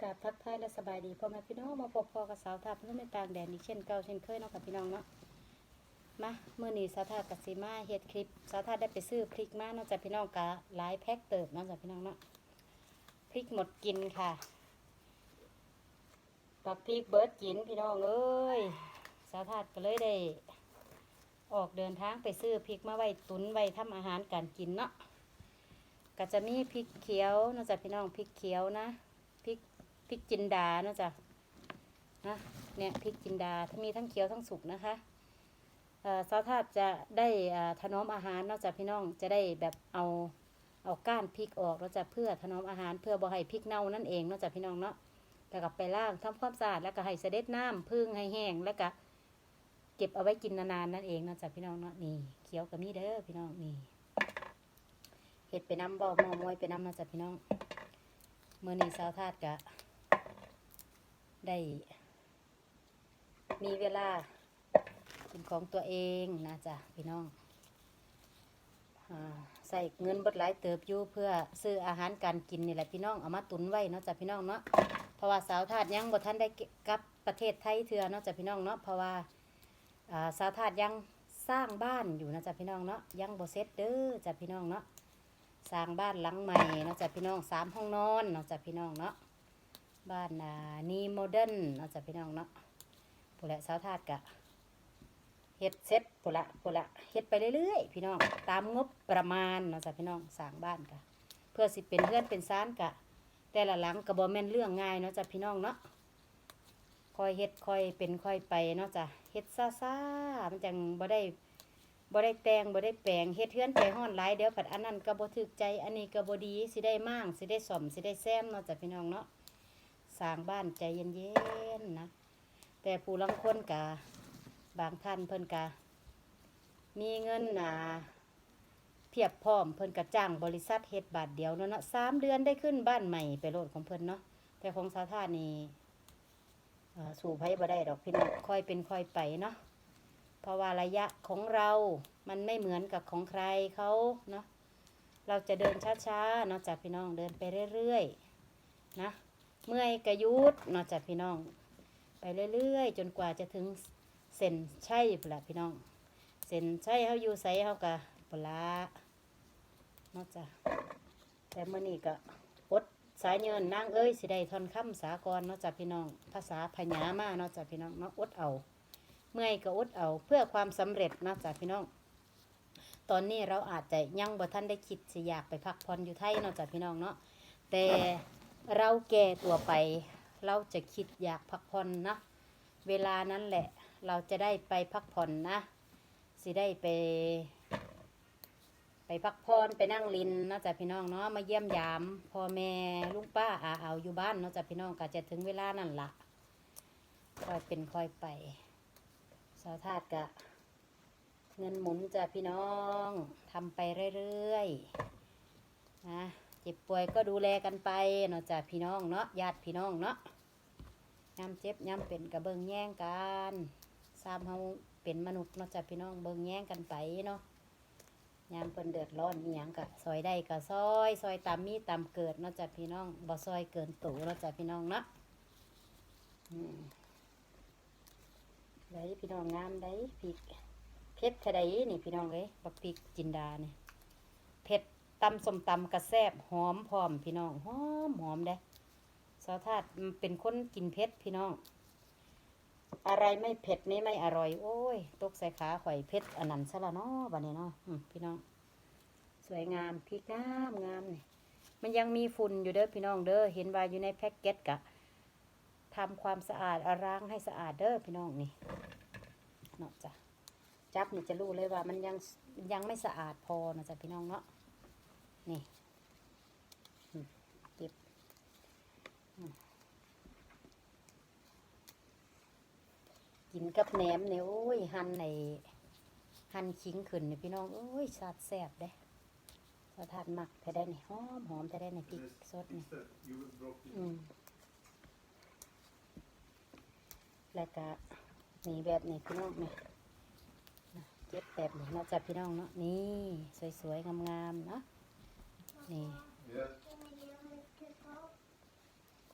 กราบทักทายและสบายดีพ่อแม่พี่น้องมาพบพอกับสาวทับนุ่มในต่างแดนอีกเช่นเก่าเช่นเคยเนาะกับพี่น้องเนาะมาเมื่อนี้สาวทับกับสีมาเฮ็ดคลิปสาวทับได้ไปซื้อพริกมาเนาะจากพี่น้องกะหลายแพ็คเติบเนาะจากพี่น้องเนาะพริกหมดกินค่ะปักพริกเบิร์ดกินพี่น้องเอ้ยสาวทับก็เลยได้ ออกเดินทางไปซื้อพริกมาไว้ตุนไว้ทำอาหารการกินเนาะก็จะมีพริกเขียวเนาะจากพี่น้องพริกเขียวนะ พริกจินดาเนะจ๊ะนะเนี่ยพริกจินดาถ้ามีทั้งเขียวทั้งสุกนะคะเสาวทาบจะได้ถนอมอาหารเนอกจากพี่น้องจะได้แบบเอาเอาก้านพริกออกแล้วจะเพื่อถนอมอาหารเพื่อบ่ให้พริกเน่านั่นเองเนอกจากพี่น้องเนาะแล้วก็ไปล้างทำความสะอาดแล้วก็ให้เสด็จน้ำพึ่งให้แห้งแล้วก็เก็บเอาไว้กินนานๆนั่นเองเนอกจากพี่น้องเนาะนี่เขียวกับมีเด้อพี่น้องนี่เห็ดไปน้ำบ่อมอมวยไปน้ำเนอกจากพี่น้องเมื่อนี้สาวทาดกะ ได้ มีเวลาเป็นของตัวเองนะจ๊ะพี่น้องอใส่เงินบดหลายเติบอยู่เพื่อซื้ออาหารการกินนี่แหละพี่น้องเอามาตุนไว้เนาะจ้ะพี่น้องเนาะเพราะว่าสาวทาดยังบ่ทันได้กลับประเทศไทยเถื่อเนาะจ้ะพี่น้องเนาะเพราะว่าสาวทาดยังสร้างบ้านอยู่นะจ๊ะพี่น้องเนาะยังบ่เสร็จเด้อจ้ะพี่น้องเนาะสร้างบ้านหลังใหม่เนาะจ้ะพี่น้องสามห้องนอนเนาะจ้ะพี่น้องเนาะ บ้านอ่านี่โมเดิร์นเนาจะพี่น้องเนาะผู้ละสาวทาดกะเฮ็ดเซ็ตผู้ละผู้ละเฮ็ดไปเรื่อยๆ พี่น้องตามงบประมาณเนาจะพี่น้องสร้างบ้านกะเพื่อสิเป็นเพื่อนเป็นซานกะ แต่ละหลังกระบ่แม่นเรื่องง่ายเนาะจะพี่น้องเนาะคอยเฮ็ดคอยเป็นคอยไปเนาะจ้ะเฮ็ดซ่ามันจังบ่ได้บ่ได้แต่งบ่ได้แปลงเฮ็ดเฮือนใจฮ้อนหลายเดี๋ยวผัดอันนั้นก็บ่ถูกใจอันนี้ก็บ่ดีสิได้มั่งสิได้ซ่อมสิได้แซมเนาะจ้ะพี่น้องเนาะ สร้างบ้านใจเย็นๆนะ แต่ผู้ลางคนก็บางท่านเพิ่นก็มีเงินน่ะเพียบพร้อมเพิ่นก็จ้างบริษัทเฮ็ดบาทเดียวเนาะเนะสามเดือนได้ขึ้นบ้านใหม่ไปโลดของเพิ่นเนาะแต่ของสาวท่านี่สู่ไผบ่ได้ดอกพี่น้องค่อยเป็นค่อยไปเนาะเพราะว่าระยะของเรามันไม่เหมือนกับของใครเขาเนาะเราจะเดินช้าๆเนาะจากพี่น้องเดินไปเรื่อยๆนะ เมื่อยกระยุดเนาะจากพี่น้อง ไปเรื่อยๆ จนกว่าจะถึงเส้นชัยพุ่นละพี่น้อง เส้นชัยเขาอยู่ใสเขากะปลาเนาะจ้ะแต่เมื่อนี้ก็อดสายเงินนางเอ้ยสิได้ทอนคำสากรเนาะจากพี่น้อง ภาษาพญามาเนาะจากพี่น้องเนาะอดเอา เมื่อยก็อดเอาเพื่อความสำเร็จเนาะจ้ะพี่น้องตอนนี้เราอาจจะยังบ่ท่านได้คิดสิอยากไปพักผ่อนอยู่ไทยเนาะจ้ะพี่น้องเนาะแต่ เราแก่ตัวไป เราจะคิดอยากพักผ่อนนะ เวลานั้นแหละ เราจะได้ไปพักผ่อนนะ สิได้ไป ไปพักผ่อนไปนั่งลินนะจ้ะพี่น้องเนาะ มาเยี่ยมยามพ่อแม่ลุงป้าอาเอาอยู่บ้านเนาะจ้ะพี่น้องก็จะถึงเวลานั่นละค่อยเป็นค่อยไปสาวธาตุกะ เงินหมุนจ้ะพี่น้องทำไปเรื่อยๆนะ เจ็บป่วยก็ดูแลกันไปเนาะจ้ะพี่น้องเนาะญาติพี่น้องเนาะย้ำเจ็บย้ำเป็นกระเบิงแย่งกันซ้ำเฮาเป็นมนุษย์เนาะจ้ะพี่น้องเบิงแย่งกันไปเนาะยามเพิ่นเดือดร้อนอีหยังกะซอยได้กะซอย ซอยตามมีตามเกิดเนาะจ้ะพี่น้องบ่ซอยเกินตูเนาะจ้ะพี่น้องเนาะได้พี่น้องงามได้พริกเผ็ดเท่าใดนี่พี่น้องเอ้ยบักพริกจินดาเนี่เผ็ด ตำส้มตำกระแซบหอมพร้อมพี่น้องหอมหอมเด้สาวธาตุเป็นคนกินเผ็ดพี่น้อง อะไรไม่เผ็ดนี่ไม่อร่อย โอ้ย ตกใส่ขาข่อยเผ็ดอันนั้นซะละเนาะบัดนี้เนาะพี่น้อง สวยงามพริกงามงามนี่มันยังมีฝุ่นอยู่เด้อพี่น้องเด้อเห็นว่าอยู่ในแพ็กเกจกะทำความสะอาดอาล้างให้สะอาดเด้อพี่น้องนี่เนาะจ้ะจับนี่จะรู้เลยว่ามันยังยังไม่สะอาดพอนะจ๊ะพี่น้องเนาะ นี่อืมเก็บอืมกินกับแหนมเนี่ยโอ้ย หั่นในหั่นขิงขึ้นเนี่ยพี่น้อง โอ้ยสาดแซ่บเด้สะทานหมักแต่ได้นี่หอมหอมแต่ได้ในพริกสดนี่ Instead, you would drop it. อืมแล้วก็นี่แบบนี้พี่น้องนี่นะเก็บแบบนี้เนาะจ้ะพี่น้องเนาะนี่ สวยๆงามๆเนาะ นี่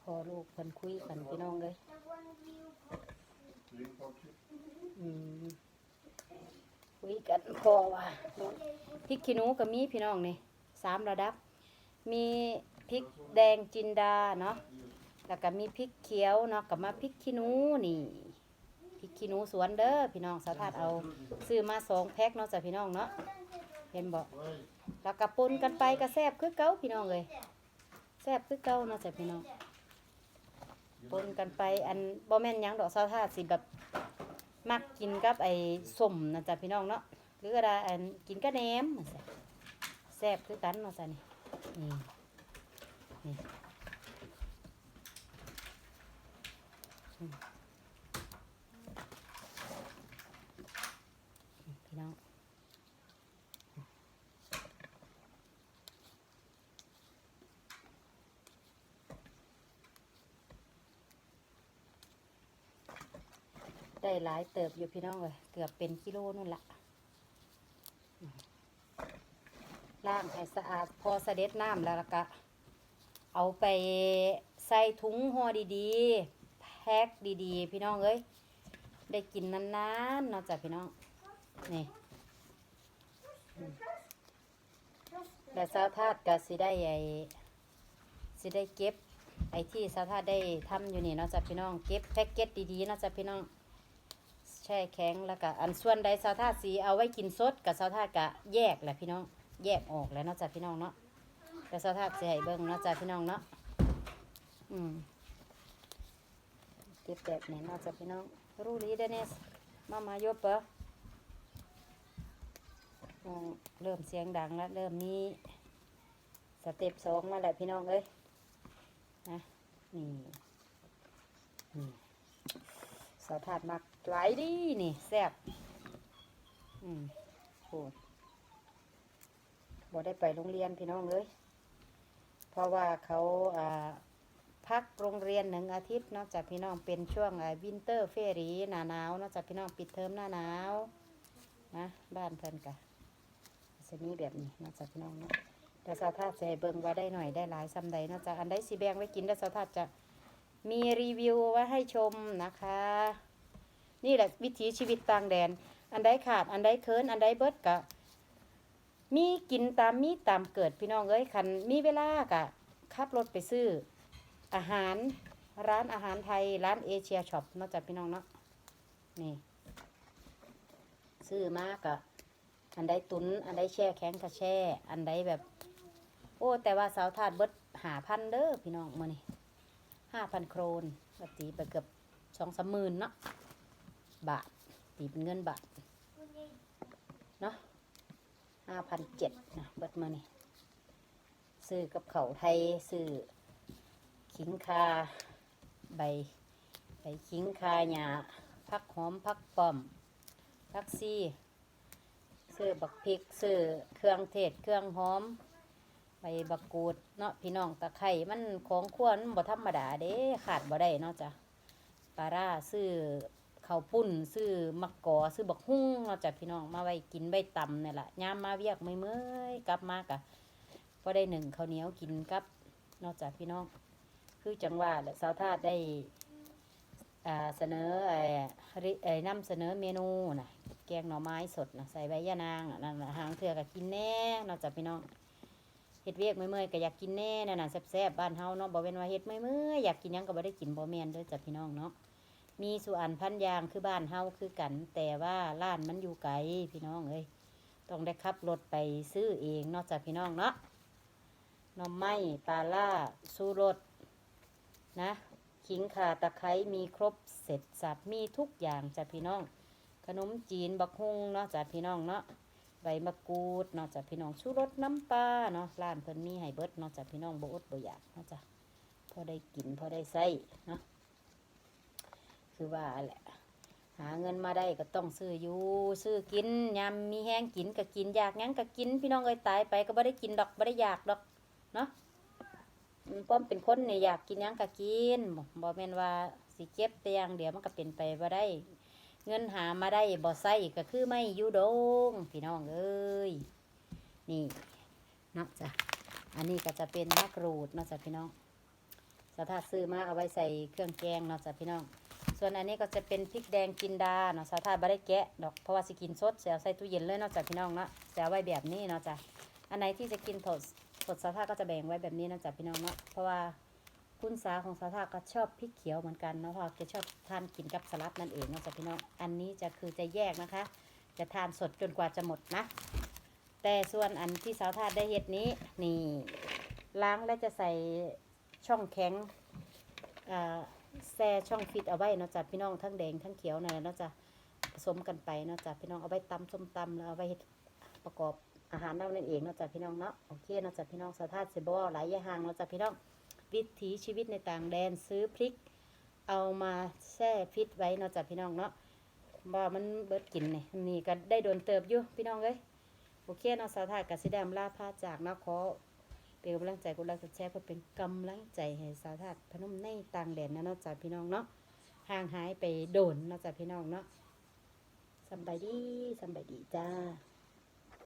พอลูกเพิ่นคุยกันพี่น้องเลยอืมคุยกันพอว่าพริกขี้หนูก็มีพี่น้องนี่สามระดับ มีพริกแดงจินดาเนาะแล้วก็มีพริกเขียวเนาะกับมาพริกขี้หนูนี่พริกขี้หนูสวนเด้อพี่น้องสาวทาดเอาซื้อมาสองแพ็คเนาะจ้ะพี่น้องเนาะเห็นบอก แล้วก็ปนกันไปก็แซ่บคือเก่าพี่น้องเลยแซ่บคือเก่าเนาะจ้ะพี่น้องปนกันไปอันบ่แม่นหยังดอกซาท่าสิแบบมักกินกับไอ้ส้มนะจ๊ะพี่น้องเนาะหรืออะไรอันกินกับแหนมแซ่บคือกันเนาะจ้ะนี่นี่นี่อืมพี่น้อง ได้หลายเติบอยู่พี่น้องเลยเกือบเป็นกิโลนู่นละล้างให้สะอาดพอเสด็จน้ำแล้วละก็เอาไปใส่ถุงห่อดีๆ แพ็คดีๆ พี่น้องเอ้ย ได้กินนานๆเนาะจ้ะพี่น้อง นี่และสาวทาดก็สิได้ไอ้สิได้เก็บไอ้ที่สาวทาดได้ทำอยู่นี่เนาะจ้ะพี่น้อง เก็บแพ็กเกจดีๆเนาะจ้ะพี่น้อง ช่แข็งแล้วก็อันส่วนใดสาวทาสีเอาไว้กินสดกับสาวทากะแยกแหละพี่น้องแยกออกแล้วเนาะจ้ะพี่น้องเนาะแต่สาวทาดสิให้เบิ่งเนาะจ้ะพี่น้องเนาะอืมเก็บแบบนี้เนาะจ้ะพี่น้องรู้ดีเด้อเนสมามายบปะอืมเริ่มเสียงดังแล้ว เริ่มมีสเต็ปสองมาแล้วพี่น้องเอ้ยนะนี่นี่ สาวถาดมักหลายดีนี่แซ่บอืมโอ้บ่ได้ไปโรงเรียนพี่น้องเลย เพราะว่าเขาอ่าพักโรงเรียนหนึ่งอาทิตย์เนอกจากพี่น้องเป็นช่วงวินเตอร์เฟรีหนาหนาวนอกจากพี่น้องปิดเทอมหน้าหนาวนะบ้านเพิ่นกะจะมีแบบนี้นอกจากพี่น้องเนาะแต่สาวทาดจะให้เบิ่งว่าได้หน่อยได้หลายซ้ำใดนอกจากอันใดสีแบงไว้กินแล้สาวทาดจะ มีรีวิวไว้ให้ชมนะคะ นี่แหละวิถีชีวิตต่างแดน อันใดขาดอันใดเคินอันใดเบิดกะ มีกินตามมีตามเกิดพี่น้องเอ้ยคันมีเวลากะขับรถไปซื้อ อาหารร้านอาหารไทยร้านเอเชียช็อปนอกจากพี่น้องเนาะนี่ ซื้อมากอะอันใดตุน อันใดแช่แข็งก็แช่ อันใดแบบ โอ้ แต่ว่าสาวถาดเบิดหาพันเด้อพี่น้องมื่อนี่ ห้าพันโครนก็ตีไปเกือบสองสามหมื่นเนาะบาท ตีเป็นเงินบาท เนาะห้าพันเจ็ดนะเบิดมื่อนี่ซื้อกับเขาไทยซื้อขิงคาใบใบขิงคาหยาพักหอมพักป้อมพักซี่ซื้อบักพริกซื้อเครื่องเทศเครื่องหอม ใบบักกูดเนาะพี่น้องตะไคร่มันของขวนบ่ธรรมดาเด้ขาดบ่ได้เนาะจ้ะปลาร่าซื้อข้าวปุ้นซื้อมักกอซื้อบักฮุ้งเนาะจ้ะพี่น้องมาไว้กินไว้ตำนี่แหละยามมาเวียกไม่เมื่อยกลับมากะพอได้หนึ่งข้าวเหนียวกินกับเนอกจากพี่น้อง คือจังหว่าแหละสาวทาได้เสนอไอ้ริไอ้นำเสนอเมนูนะแกงหน่อไม้สดนะใส่ใบยะนางนะหางเถื่อก็กินแน่นอกจากพี่น้อง เฮ็ดเวียกเมื่อยๆก็อยากกินแน่นั่นน่ะแซ่บๆบ้านเฮาเนาะบ่เว้นว่าเฮ็ดเมื่อยๆอยากกินหยังก็บ่ได้กินบ่แม่นเด้อจ้ะพี่น้องเนาะมีสุอันพันยางคือบ้านเฮาคือกัน แต่ว่าร้านมันอยู่ไกลพี่น้องเอ้ยต้องได้ขับรถไปซื้อเองเนอกจากพี่น้องเนาะน่อไม้ปลาล่าสู้รสนะขิงข่าตะไคร้มีครบเสร็จสับมีทุกอย่างจ้ะพี่น้อง ขนมจีนบักฮุงเนาะจ้ะพี่น้องเนาะ ใบมะกรูดเนาะจ้ะพี่น้องชูรสน้ำปลาเนาะร้านเพิ่นมีให้เบิดเนาะจ้ะพี่น้องบ่อดบ่อยากเนาะจ้ะพอได้กินพอได้ใส่เนาะคือว่าแหละหาเงินมาได้ก็ต้องซื้ออยู่ซื้อกินยามมีแห้งกินก็กินอยากหยังก็กิน พี่น้องเอ้ยตายไปก็บ่ได้กินดอกบ่ได้อยากดอกเนาะมป้อมเป็นคนเนี่ยอยากกินยังก็กินบ่บ่แม่นว่าสิเจ็บแต่อย่างเดียวมันก็เป็นไปบ่ได้ เงินหามาได้บ่ใส่ก็คือไม่ยูดงพี่น้องเอ้ยนี่เนาะจ้ะอันนี้ก็จะเป็นมะกรูดเนาะจ้ะพี่น้องสสาวถาซื้อมาเอาไว้ใส่เครื่องแกงเนาะจ้ะพี่น้อง ส่วนอันนี้ก็จะเป็นพริกแดงจินดาเนาะสาวถาบ่ได้แกะดอกเพราะว่าสิกินสดเสียใส่ตู้เย็นเลยเนาะจ้ะพี่น้องเนาะเสียไว้แบบนี้เนาะจ้ะอันไหนที่จะกินสดสดสาวถาก็จะแบ่งไว้แบบนี้เนาะจ้ะพี่น้องเนาะเพราะว่า คุณสาของสาวถาก็ชอบพริกเขียวเหมือนกันนะเพราะว่าแกชอบทานกินกับสลัดนั่นเองนะจ้ะพี่น้อง อันนี้จะคือจะแยกนะคะ จะทานสดจนกว่าจะหมดนะ แต่ส่วนอันที่สาวถาได้เห็ดนี้นี่ ล้างแล้วจะใส่ช่องแข็งแซ่ช่องฟิตเอาไว้นะจ้ะพี่น้องทั้งแดงทั้งเขียวนั่นแหละเนาะจ้ะผสมกันไปนะจ้ะพี่น้องเอาไว้ตำส้มตำแล้วเอาไว้ประกอบอาหารเรานั่นเองนะจ้ะพี่น้องเนาะโอเคนะจ้ะพี่น้องสาธาตุเซบอหลายอย่างนะจ้ะพี่น้อง วิถีชีวิตในต่างแดนซื้อพริก เอามาแช่ฟิตไว้เนาะจ้ะพี่น้องเนาะว่มันเบิดกินนี่นี่ก็ได้โดนเติบอยู่พี่น้องเอ้ยโอเคเนาะสาธาตุกสิไดมลาพาจากเนาะขอเป็นกำลังใจกดไลค์กดแชร์เพื่อเป็นกำลังใจให้สาวทาพนมในต่างแดนนะเนาะจากพี่น้องเนาะห่างหายไปโดนเนาะจากพี่น้องเนาะสบายดีสบายดีจ้า